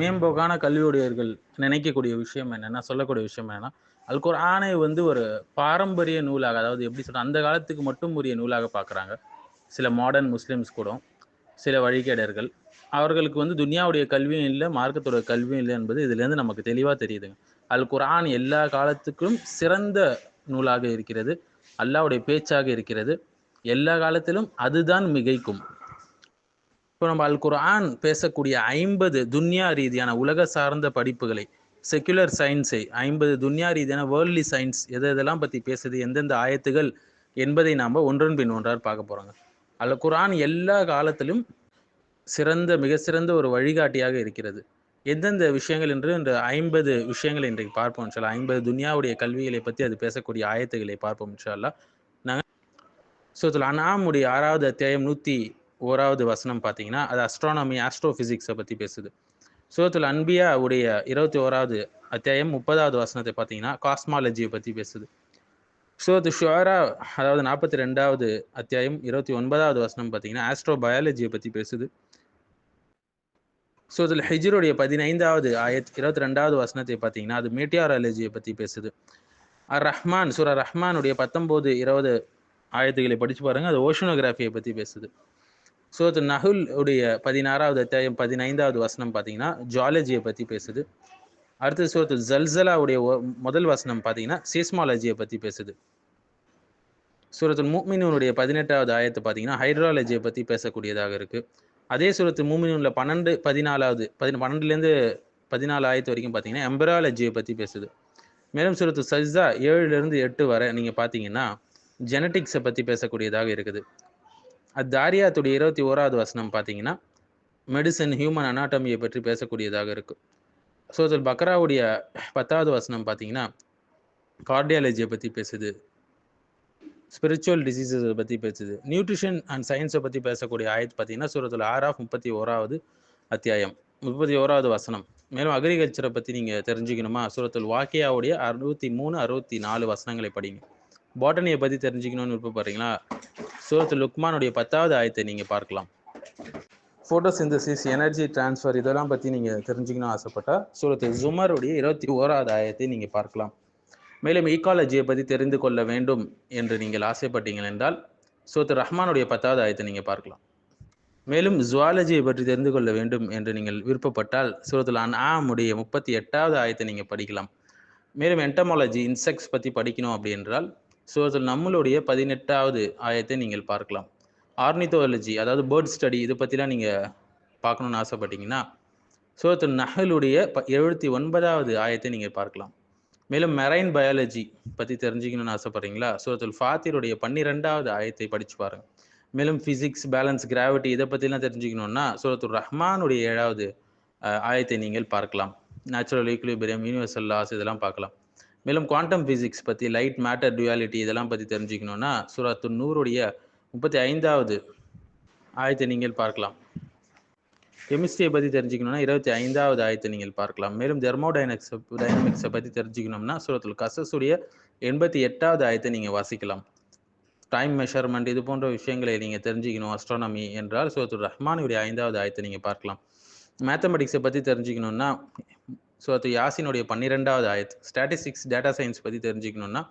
மேம்போக்கான கல்வியுடையவர்கள் நினைக்கக்கூடிய விஷயம் என்னென்னா சொல்லக்கூடிய விஷயம் என்னென்னா அல் குர்ஆனை வந்து ஒரு பாரம்பரிய நூலாக அதாவது எப்படி சொல்ற அந்த காலத்துக்கு மட்டும் உரிய நூலாக பார்க்குறாங்க. சில மாடர்ன் முஸ்லீம்ஸ் கூட சில வழிகேடர்கள் அவர்களுக்கு வந்து துனியாவுடைய கல்வியும் இல்லை மார்க்கத்தோட கல்வியும் இல்லை என்பது இதுலேருந்து நமக்கு தெளிவாக தெரியுதுங்க. அல் குர்ஆன் எல்லா காலத்துக்கும் சிறந்த நூலாக இருக்கிறது அல்லாஹ்வுடைய பேச்சாக இருக்கிறது. எல்லா காலத்திலும் அதுதான் மிகைக்கும். இப்போ நம்ம அல் குரான் பேசக்கூடிய ஐம்பது துன்யா ரீதியான உலக சார்ந்த படிப்புகளை செக்குலர் சயின்ஸை ஐம்பது துன்யா ரீதியான வேர்ல்ட்லி சயின்ஸ் எது எதெல்லாம் பற்றி பேசுது எந்தெந்த ஆயத்துகள் என்பதை நாம் ஒன்றன் பின் ஒன்றார் பார்க்க போகிறாங்க அல் குரான் எல்லா காலத்திலும் சிறந்த மிக சிறந்த ஒரு வழிகாட்டியாக இருக்கிறது. எந்தெந்த விஷயங்கள் என்று இந்த ஐம்பது விஷயங்களை இன்றைக்கு பார்ப்போம் சொல்லா ஐம்பது துன்யாவுடைய கல்விகளை பற்றி அது பேசக்கூடிய ஆயத்துகளை பார்ப்போம் இன்ஷால்லா நாங்கள் சோத்துல அண்ணாமுடைய ஆறாவது அத்தியாயம் நூற்றி ஓராவது வசனம் பார்த்தீங்கன்னா அது அஸ்ட்ரானமி ஆஸ்ட்ரோஃபிசிக்ஸை பற்றி பேசுது. சூரத்துல் அன்பியா உடைய இருபத்தி ஓராவது அத்தியாயம் முப்பதாவது வசனத்தை பார்த்தீங்கன்னா காஸ்மாலஜியை பற்றி பேசுது. சூரத்து ஷுவரா அதாவது நாற்பத்தி ரெண்டாவது அத்தியாயம் இருபத்தி ஒன்பதாவது வசனம் பார்த்தீங்கன்னா ஆஸ்ட்ரோ பயாலஜியை பற்றி பேசுது. சூரத்துல் ஹிஜ்ருடைய பதினைந்தாவது ஆயத் இருபத்தி ரெண்டாவது வசனத்தை பார்த்தீங்கன்னா அது மீட்டியாரலஜியை பற்றி பேசுது. அர் ரஹ்மான் சூரா ரஹ்மானுடைய பத்தொம்போது இருபது ஆயத்துகளை படித்து பாருங்கள் அது ஓஷனோகிராஃபியை பற்றி பேசுது. சூரத்து நகுல் உடைய பதினாறாவது அத்தியாயம் பதினைந்தாவது வசனம் பார்த்தீங்கன்னா ஜுவாலஜியை பற்றி பேசுது. அடுத்து சூரத்து ஜல்சலாவுடைய ஒ- முதல் வசனம் பார்த்தீங்கன்னா சீஸ்மாலஜியை பற்றி பேசுது. சூரத்துல் மூமினூனுடைய பதினெட்டாவது ஆயத்தை பார்த்தீங்கன்னா ஹைட்ராலஜியை பற்றி பேசக்கூடியதாக இருக்கு. அதே சூரத்து மூமினூனில் பன்னெண்டு பதினாலாவது பதி பன்னெண்டுலேருந்து பதினாலு ஆயத்து வரைக்கும் பார்த்தீங்கன்னா எம்பராலஜியை பற்றி பேசுது. மேலும் சூரத்து சஜ்தா ஏழுலேருந்து எட்டு வரை நீங்கள் பார்த்தீங்கன்னா ஜெனட்டிக்ஸை பற்றி பேசக்கூடியதாக இருக்குது. அது தாரியாத்துடைய இருபத்தி ஓராவது வசனம் பார்த்தீங்கன்னா மெடிசன் ஹியூமன் அனாட்டமியை பற்றி பேசக்கூடியதாக இருக்கும் சோதல் பக்ராவுடைய பத்தாவது வசனம் பார்த்தீங்கன்னா கார்டியாலஜியை பற்றி பேசுது. ஸ்பிரிச்சுவல் டிசீசஸை பற்றி பேசுது. நியூட்ரிஷன் அண்ட் சயின்ஸை பற்றி பேசக்கூடிய ஆயத் பார்த்தீங்கன்னா சூரத்தில் ஆறாஃப் முப்பத்தி ஓராவது அத்தியாயம். முப்பத்தி ஓராவது வசனம். மேலும் அக்ரிகல்ச்சரை பற்றி நீங்கள் தெரிஞ்சுக்கணுமா? சூரத்தில் வாக்கியாவுடைய அறுபத்தி மூணு அறுபத்தி நாலு வசனங்களை படிங்க. பாட்டனியை பற்றி தெரிஞ்சுக்கணும்னு விருப்பப்படுறீங்களா? சூரத்து லுக்மானுடைய பத்தாவது ஆயத்தை நீங்கள் பார்க்கலாம். ஃபோட்டோசிந்தசிஸ் எனர்ஜி டிரான்ஸ்ஃபர் இதெல்லாம் பற்றி நீங்கள் தெரிஞ்சுக்கணும் ஆசைப்பட்டால் சூரத்து ஜுமருடைய இருபத்தி ஓராவது ஆயத்தை நீங்கள் பார்க்கலாம். மேலும் ஈக்காலஜியை பற்றி தெரிந்து கொள்ள வேண்டும் என்று நீங்கள் ஆசைப்பட்டீங்கள் என்றால் சூரத்து ரஹ்மானுடைய பத்தாவது ஆயத்தை நீங்கள் பார்க்கலாம். மேலும் ஜுவாலஜியை பற்றி தெரிந்து கொள்ள வேண்டும் என்று நீங்கள் விருப்பப்பட்டால் சூரத்தில் அன்ஆமுடைய முப்பத்தி எட்டாவது ஆயத்தை நீங்கள் படிக்கலாம். மேலும் என்டமாலஜி இன்செக்ட்ஸ் பற்றி படிக்கணும் அப்படி என்றால் சூரத்துல் நம்மளுடைய பதினெட்டாவது ஆயத்தை நீங்கள் பார்க்கலாம். ஆர்னித்தோலஜி அதாவது பேர்ட் ஸ்டடி இதை பற்றிலாம் நீங்கள் பார்க்கணுன்னு ஆசைப்பட்டீங்கன்னா சூரத்துல் நகலுடைய ப எழுபத்தி ஒன்பதாவது ஆயத்தை நீங்கள் பார்க்கலாம். மேலும் மெரைன் பயாலஜி பற்றி தெரிஞ்சுக்கணும்னு ஆசைப்பட்றீங்களா? சூரத்துல் ஃபாத்திருடைய பன்னிரெண்டாவது ஆயத்தை படித்து பாருங்கள் மேலும் ஃபிசிக்ஸ் பேலன்ஸ் கிராவிட்டி இதை பற்றிலாம் தெரிஞ்சுக்கணுன்னா சூரத்துல் ரஹ்மானுடைய ஏழாவது ஆயத்தை நீங்கள் பார்க்கலாம். நேச்சுரல் ஈக்குலிபிரியம் யூனிவர்சல் லாஸ் இதெல்லாம் பார்க்கலாம். மேலும் குவாண்டம் ஃபிசிக்ஸ் பற்றி லைட் மேட்டர் டுவாலிட்டி இதெல்லாம் பற்றி தெரிஞ்சுக்கணுன்னா சுராத்து நூறுடைய முப்பத்தி ஐந்தாவது ஆயத்தை நீங்கள் பார்க்கலாம். கெமிஸ்ட்ரியை பற்றி தெரிஞ்சுக்கணும்னா இருபத்தி ஐந்தாவது ஆயத்தை நீங்கள் பார்க்கலாம். மேலும் தெர்மோடைனக்ஸ் டைனமிக்ஸை பற்றி தெரிஞ்சுக்கணும்னா சூரத்துல் கசஸுடைய எண்பத்தி எட்டாவது ஆயத்தை நீங்கள் வாசிக்கலாம். டைம் மெஷர்மெண்ட் இது போன்ற விஷயங்களை நீங்கள் தெரிஞ்சுக்கணும் அஸ்ட்ரானமி என்றால் சூரத்துல் ரஹ்மானுடைய ஐந்தாவது ஆயத்தை நீங்கள் பார்க்கலாம். மேத்தமெட்டிக்ஸை பற்றி ஸோ அது யாசினுடைய பன்னிரெண்டாவது ஆயத். ஸ்டாட்டிஸ்டிக்ஸ் டேட்டா சயின்ஸ் பற்றி தெரிஞ்சுக்கணுன்னா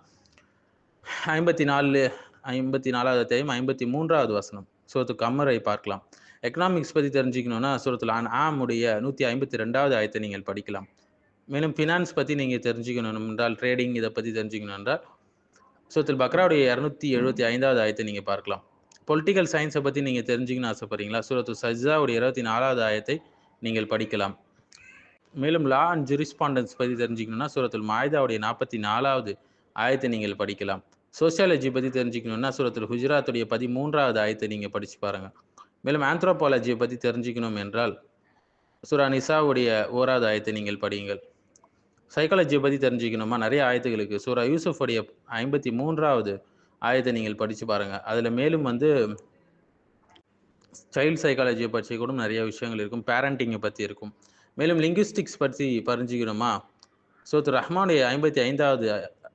ஐம்பத்தி நாலு ஐம்பத்தி நாலாவது அத்தியாயம் ஐம்பத்தி மூன்றாவது வசனம் சூரத்து கம்மரை பார்க்கலாம். எக்கனாமிக்ஸ் பற்றி தெரிஞ்சுக்கணுன்னா சூரத்துல ஆன் ஆமுடைய நூற்றி ஐம்பத்தி ரெண்டாவது ஆயத்தை நீங்கள் படிக்கலாம். மேலும் ஃபினான்ஸ் பற்றி நீங்கள் தெரிஞ்சுக்கணும் என்றால் ட்ரேடிங் இதை பற்றி தெரிஞ்சுக்கணும் என்றால் சூரத்தில் பக்ராவுடைய இரநூத்தி எழுபத்தி ஐந்தாவது ஆயத்தை நீங்கள் பார்க்கலாம். பொலிட்டிக்கல் சயின்ஸை பற்றி நீங்கள் தெரிஞ்சுக்கணும்னு ஆசைப்படுறீங்களா? சூரத்து சஜாவுடைய இருபத்தி நாலாவது ஆயத்தை நீங்கள் படிக்கலாம். மேலும் லா அண்ட் ஜூரிஸ்பாண்டன்ஸ் பற்றி தெரிஞ்சுக்கணும்னா சூரத்துல் மாயுதாவுடைய நாற்பத்தி நாலாவது ஆயத்தை நீங்கள் படிக்கலாம். சோசியாலஜி பற்றி தெரிஞ்சுக்கணும்னா சூரத்துல் குஜராத்துடைய பதிமூன்றாவது ஆயத்தை நீங்கள் படித்து பாருங்கள் மேலும் ஆந்த்ரோபாலஜியை பற்றி தெரிஞ்சுக்கணும் என்றால் சூரா நிசாவுடைய ஓராவது ஆயத்தை நீங்கள் படியுங்கள். சைக்காலஜியை பற்றி தெரிஞ்சுக்கணுமா நிறைய ஆயத்துகளுக்கு சூரா யூசுஃபுடைய ஐம்பத்தி மூன்றாவது ஆயத்தை நீங்கள் படித்து பாருங்கள் அதில் மேலும் வந்து சைல்ட் சைக்காலஜியை பற்றி கூட நிறைய விஷயங்கள் இருக்கும். பேரண்டிங்கை பற்றி இருக்கும். மேலும் லிங்குஸ்டிக்ஸ் பற்றி பரிஞ்சுக்கணுமா சோத்து ரஹ்மானுடைய ஐம்பத்தி ஐந்தாவது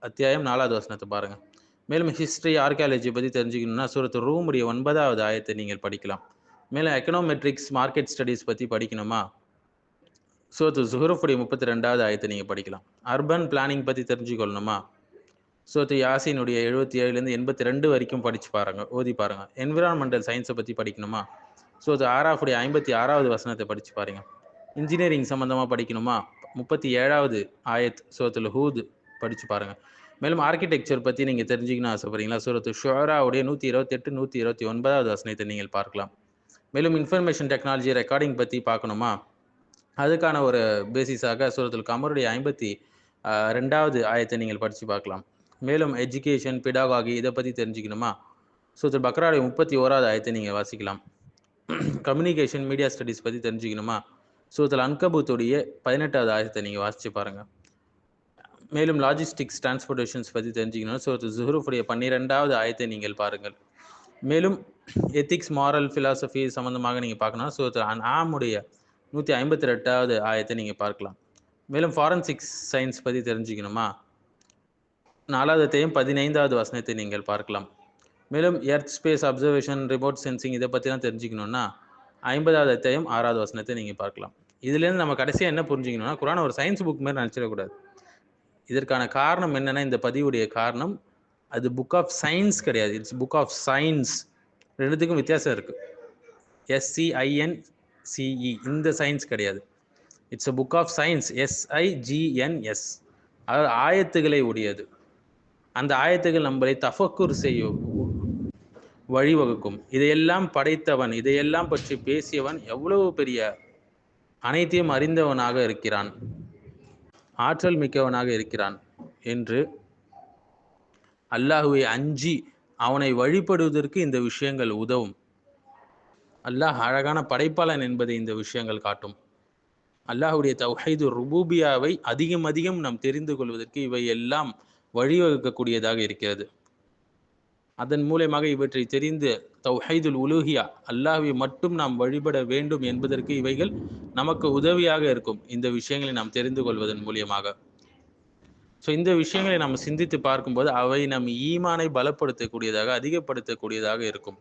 அத்தியாயம் நாலாவது வசனத்தை பாருங்கள் மேலும் ஹிஸ்ட்ரி ஆர்கியாலஜி பற்றி தெரிஞ்சுக்கணும்னா சூரத்து ரூமுடைய ஒன்பதாவது ஆயத்தை நீங்கள் படிக்கலாம். மேலும் எக்கனாமெட்ரிக்ஸ் மார்க்கெட் ஸ்டடீஸ் பற்றி படிக்கணுமா? சோத்து சுஹருஃபுடைய முப்பத்தி ரெண்டாவது ஆயத்தை நீங்கள் படிக்கலாம். அர்பன் பிளானிங் பற்றி தெரிஞ்சுக்கொள்ளணுமா? சோத்து யாசினுடைய எழுபத்தி ஏழுலேருந்து எண்பத்தி ரெண்டு வரைக்கும் படித்து பாருங்கள் ஓதி பாருங்கள் என்விரான்மெண்டல் சயின்ஸை பற்றி படிக்கணுமா? சோத்து ஆராஃபுடைய ஐம்பத்தி ஆறாவது வசனத்தை படித்து பாருங்கள் இன்ஜினியரிங் சம்மந்தமாக படிக்கணுமா? முப்பத்தி ஏழாவது ஆயத் சோத்துல ஹூத் படித்து பாருங்கள் மேலும் ஆர்கிடெக்சர் பற்றி நீங்கள் தெரிஞ்சுக்கணும் ஆசைப்படுறீங்களா? சூரத்து ஷோராவுடைய நூற்றி இருபத்தெட்டு நூற்றி இருபத்தி ஒன்பதாவது வசனத்தை நீங்கள் பார்க்கலாம். மேலும் இன்ஃபர்மேஷன் டெக்னாலஜி ரெக்கார்டிங் பற்றி பார்க்கணுமா? அதுக்கான ஒரு பேசிஸாக சூரத்துல் கமருடைய ஐம்பத்தி ரெண்டாவது ஆயத்தை நீங்கள் படித்து பார்க்கலாம். மேலும் எஜுகேஷன் பிடாகாகி இதை பற்றி தெரிஞ்சுக்கணுமா? சூரத்துல் பக்ராவுடைய முப்பத்தி ஓராவது ஆயத்தை நீங்கள் வாசிக்கலாம். கம்யூனிகேஷன் மீடியா ஸ்டடீஸ் பற்றி தெரிஞ்சுக்கணுமா? சூரத்தில் அன்கபூத்துடைய பதினெட்டாவது ஆயத்தை நீங்கள் வாசித்து பாருங்கள் மேலும் லாஜிஸ்டிக்ஸ் டிரான்ஸ்போர்ட்டேஷன்ஸ் பற்றி தெரிஞ்சுக்கணும்னா ஸோ ஜுஹ்ரூஃபுடைய பன்னிரெண்டாவது ஆயத்தை நீங்கள் பாருங்கள். மேலும் எத்திக்ஸ் மாரல் ஃபிலாசபி சம்மந்தமாக நீங்கள் பார்க்கணும் ஸோ ஆமுடைய நூற்றி ஐம்பத்தி ரெண்டாவது ஆயத்தை நீங்கள் பார்க்கலாம். மேலும் ஃபாரன்சிக்ஸ் சயின்ஸ் பற்றி தெரிஞ்சுக்கணுமா? நாலாவதத்தையும் பதினைந்தாவது வசனத்தை நீங்கள் பார்க்கலாம். மேலும் earth space observation remote sensing இதை பற்றிலாம் தெரிஞ்சுக்கணுன்னா ஐம்பதாவது அத்தியாயம் ஆறாவது வசனத்தை நீங்கள் பார்க்கலாம். இதுலேருந்து நம்ம கடைசியாக என்ன புரிஞ்சுக்கணும்னா குரான் ஒரு சயின்ஸ் புக் மாதிரி நினச்சிடக்கூடாது. இதற்கான காரணம் என்னன்னா இந்த பதிவுடைய காரணம் அது புக் ஆஃப் சயின்ஸ் கிடையாது. இட்ஸ் புக் ஆஃப் சயின்ஸ் ரெண்டுத்துக்கும் வித்தியாசம் இருக்குது எஸ்சிஐஎன் சிஇ இந்த சயின்ஸ் கிடையாது. It's a book of science எஸ்ஐஜிஎன்எஸ் அதாவது ஆயத்துகளை உடையது. அந்த ஆயத்துகள் நம்மளை தஃபக்குர் செய்யும் வழிவகுக்கும். இதையெல்லாம் படைத்தவன் இதையெல்லாம் பற்றி பேசியவன் எவ்வளவு பெரிய அனைத்தையும் அறிந்தவனாக இருக்கிறான். ஆற்றல் மிக்கவனாக இருக்கிறான் என்று அல்லாஹுவை அஞ்சி அவனை வழிபடுவதற்கு இந்த விஷயங்கள் உதவும். அல்லாஹ் அழகான படைப்பாளன் என்பதை இந்த விஷயங்கள் காட்டும். அல்லாஹுடைய தௌஹீது ருபூபியாவை அதிகம் அதிகம் நாம் தெரிந்து கொள்வதற்கு இவை எல்லாம் வழிவகுக்கக்கூடியதாக இருக்கிறது. அதன் மூலயமாக இவற்றை தெரிந்து தௌஹைதுல் உலூஹியா. அல்லாஹை மட்டும் நாம் வழிபட வேண்டும் என்பதற்கு இவைகள் நமக்கு உதவியாக இருக்கும். இந்த விஷயங்களை நாம் தெரிந்து கொள்வதன் மூலியமாக. ஸோ இந்த விஷயங்களை நாம் சிந்தித்து பார்க்கும்போது அவை நம் ஈமானை பலப்படுத்தக்கூடியதாக அதிகப்படுத்தக்கூடியதாக இருக்கும்.